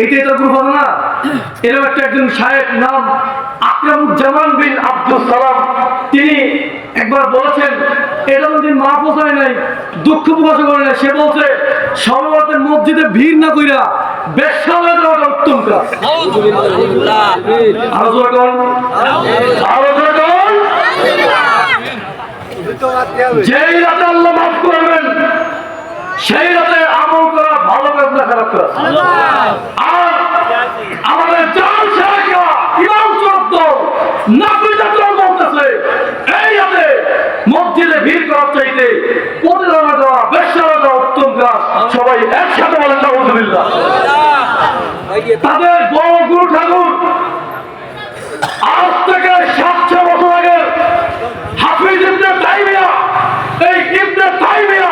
এইটাই তো গ্রুপ হবে না? এরকম একটা একজন সাহেব নাম আকরামুজ্জামান বিন আব্দুল সালাম। তিনি একবার বলেছেন এরকম দিন মাহফুজ হয় নাই দুঃখ প্রকাশ করে নাই সে বলছে সর্বতের মসজিদে ভিড় না কইরা বেশ্যালয় দেওয়াটা উত্তম কাজ। আরও জোরে কর আরও জোরে কর যেই রাতে আল্লাহ মাফ করবেন সেই রাতে আমল করা ভালো কাজ না খারাপ কাজ? আর আমাদের চাল সেরা ইমাম চোদ্দ বলতেছে এই রাতে মসজিদে ভিড় করার চাইতে প্রতিদানা দেওয়া বেশারা দেওয়া উত্তম কাজ সবাই একসাথে বলেন তাদের বড় গুরু ঠাকুর আজ থেকে সাতশো বছর আগে হাফিজ ইবনে তাইমিয়া এই ইবনে তাইমিয়া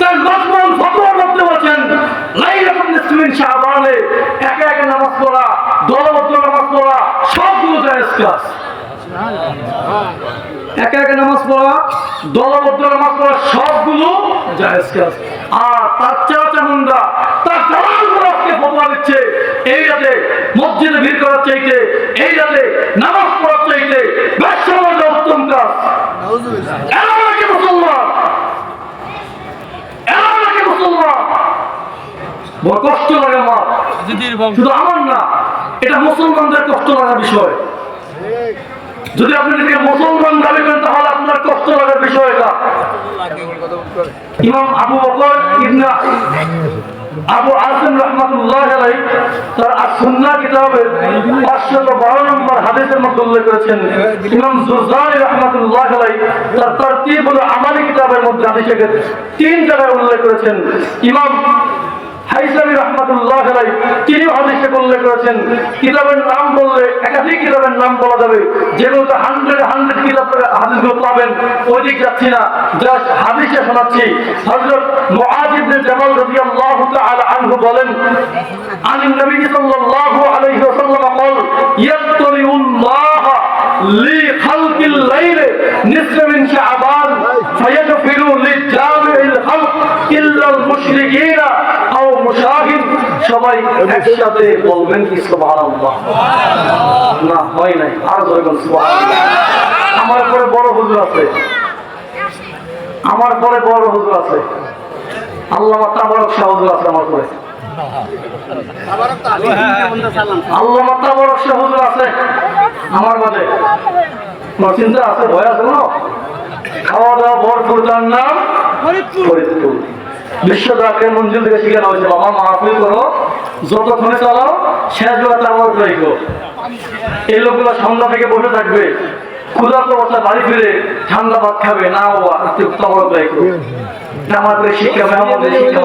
তার মাজমুন ফতোয়ার মধ্যে বলেছেন একা একা নামাজ পড়া, দলবদ্ধ নামাজ পড়া, সবগুলো নামাজ পড়া, দলবদ্ধ নামাজ পড়া, সবগুলো আর তার চাচা তার আজকে ফতোয়া দিচ্ছে, এই রাতে মসজিদে ভিড় করার চাইতে, এই রাতে নামাজ পড়ার চাইতে উত্তম কাজ। মুসলমান? বড় কষ্ট লাগে আমার। শুধু আমার না, এটা মুসলমানদের কষ্ট লাগার বিষয়। যদি আপনি নিজেকে মুসলমান দাবি করেন, তাহলে আপনার কষ্ট লাগার বিষয় এটা। ইমাম আবু বকর ইবনে আবু আসিম রহমাতুল্লাহ আলাই তার আসুন্না কিতাবের পাঁচশত বারো নম্বর হাদিসের মধ্যে উল্লেখ করেছেন, ইমাম জুজানি রহমাতুল্লাহ আলাই তার তরতিব হলো আমালি কিতাবের মধ্যে হাদিসে তিন জায়গায় উল্লেখ করেছেন, ইমাম হাইসামি রহমাতুল্লাহ আলাই তিনি হাদিসে উল্লেখ করেছেন কিতাবের নাম বললে একাধিক কিতাবের নাম বলা যাবে যেগুলোতে হান্ড্রেড হান্ড্রেড কিতাব হাদিসগুলো পাবেন ওই দিক যাচ্ছি না জাস্ট হাদিসে শোনাচ্ছি হযরত মুআজ ইবনে জামাল রাদিয়াল্লাহু তাআলা আনহু বলেন عن النبي صلى الله عليه وسلم قال يطلع الله لخلق সবাই একসাথে বলবেন কি সুবহানাল্লাহ? না হয় নাই আর জোরে সুবহানাল্লাহ। আমার পরে বড় হুজুর আছে। আমার পরে বড় হুজুর আছে। আল্লাহ তাবারক শাহ হুজুর আছে আমার পরে। আল্লাহ তাবারক শাহ হুজুর আছে আমার মাঝে। তোমার চিন্তা আছে ভয় আছে খাওয়া দাওয়া ভরপুর তার নাম ফরিদপুর। বিশ্ব দাকে মঞ্জুর থেকে শিখানো হয়েছে বাবা মাহফিল করো যতক্ষণে চালাও শেষ বেলা রেখো এই লোকগুলো সন্ধ্যা থেকে বসে থাকবে। ক্ষুধার্ত অবস্থা বাড়ি ফিরে ঠান্ডা ভাত খাবে। না বাবা রেখো আমাদের শিক্ষা মেহমানদের শিক্ষা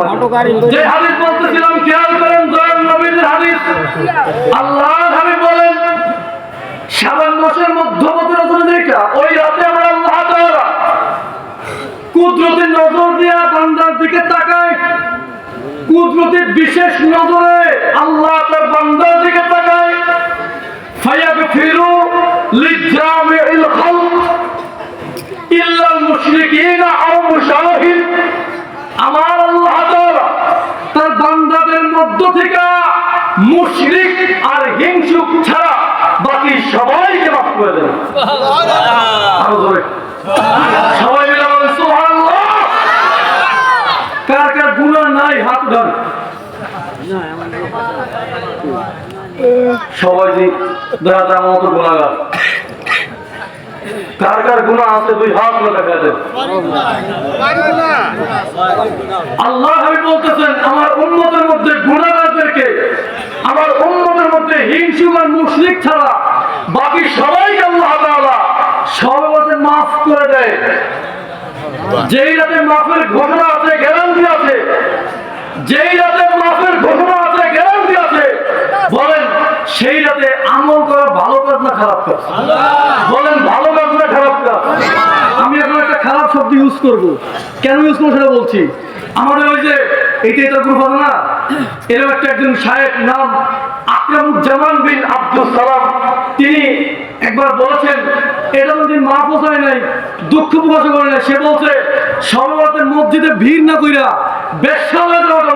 যে হাদিস বলতেছিলাম খেয়াল করেন দয়াল নবীর হাদিস। আল্লাহ বলেন সাবান মাসের মধ্যবর্তী রচনা ওই রাতে আমরা আল্লাহ কুদরতের নজর দিয়া বান্দার দিকে তাকায় কুদরতের বিশেষ নজরে আল্লাহ তার বান্দার দিকে তাকায়। ফায়াগফিরু লিজামিল খালক। ইল্লা মুশরিকিন আও মুশাহিদ। আমার আল্লাহ তাআলা তার বান্দাদের মধ্য থেকে মুশরিক আর হিংসুক ছাড়া বাকি সবাইকে মাফ করে দেন। আরও জোরে। সবাই মিলে বলেন সুবহানাল্লাহ কার কার গুনাহ নাই হাত ধর সবাই গুণাগার কার কার আছে হাত দেখা আল্লাহ বলতেছেন, আমার উন্মতের মধ্যে গুণাগারদেরকে, আমার উন্মতের মধ্যে আর মুশরিক ছাড়া বাকি সবাইকে আল্লাহ তাআলা সর্বতে মাফ করে দেয়। যেই রাতে মাফের ঘোষণা আছে গ্যারান্টি আছে যেই রাতে মাফের ঘোষণা আছে গ্যারান্টি আছে বলেন সেই রাতে আমল করা ভালো কাজ না খারাপ কাজ? বলেন ভালো কাজ না খারাপ কাজ? আমি এখন একটা খারাপ শব্দ ইউজ করব। কেন ইউজ করব সেটা বলছি। আমাদের ওই যে এইটাই তো গ্রুপ না? এরকম একটা একজন সাহেব নাম আকরামুজ্জামান বিন আব্দুল সালাম। তিনি একবার বলেছেন এরকম দিন মাহফুজ হয় নাই দুঃখ প্রকাশ করে নাই। সে বলছে সর্বরাতের মসজিদে ভিড় না কইরা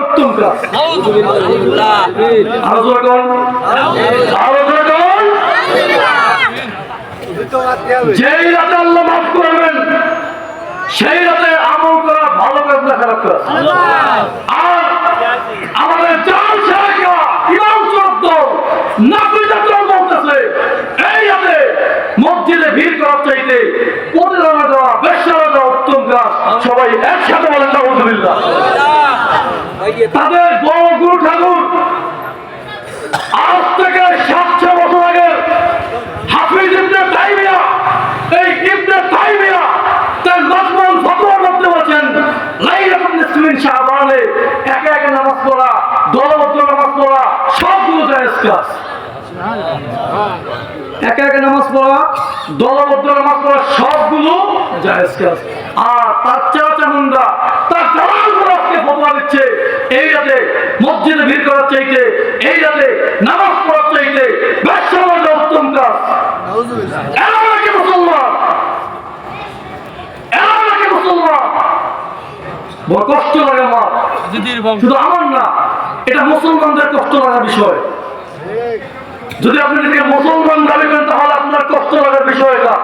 উত্তম কাজ। যেই রাতে আল্লাহ মাফ করবেন, সেই রাতে আমল করা ভালো কাজ না খারাপ আর আমাদের জাল সাহেবরা ইমাম নাকলি বলতেছে, এই রাতে মসজিদে ভিড় করার চাইতে দেওয়া বেশারা দেওয়া উত্তম কাজ। সবাই একসাথে বলেন আলহামদুলিল্লাহ তাদের বড় গুরু ঠাকুর, আজ থেকে সাতশো বছর আগে হাফিজ ইবনে তাইমিয়া, এই ইবনে তাইমিয়া তার মজমুল ফতোয়ার মধ্যে বলেছেন লাইলাতুল নিসফিন শাবানে, একা একা নামাজ পড়া দলবদ্ধ নামাজ পড়া, সবগুলো জায়েজ কাজ একা নামাজ পড়া দলবদ্ধ নামাজ পড়া, সবগুলো জায়েজ আর তার চাচা মুন্ডা তার দালালগুলো আজকে ফতোয়া দিচ্ছে এই রাতে মসজিদে ভিড় করার চাইতে, এই রাতে নামাজ পড়ার চাইতে ব্যবসা উত্তম কাজ। মুসলমান? কষ্ট লাগে শুধু আমার না, এটা মুসলমানদের কষ্ট লাগার বিষয়। যদি আপনি মুসলমান দাবি করেন, তাহলে আপনার কষ্ট লাগার বিষয় এটা।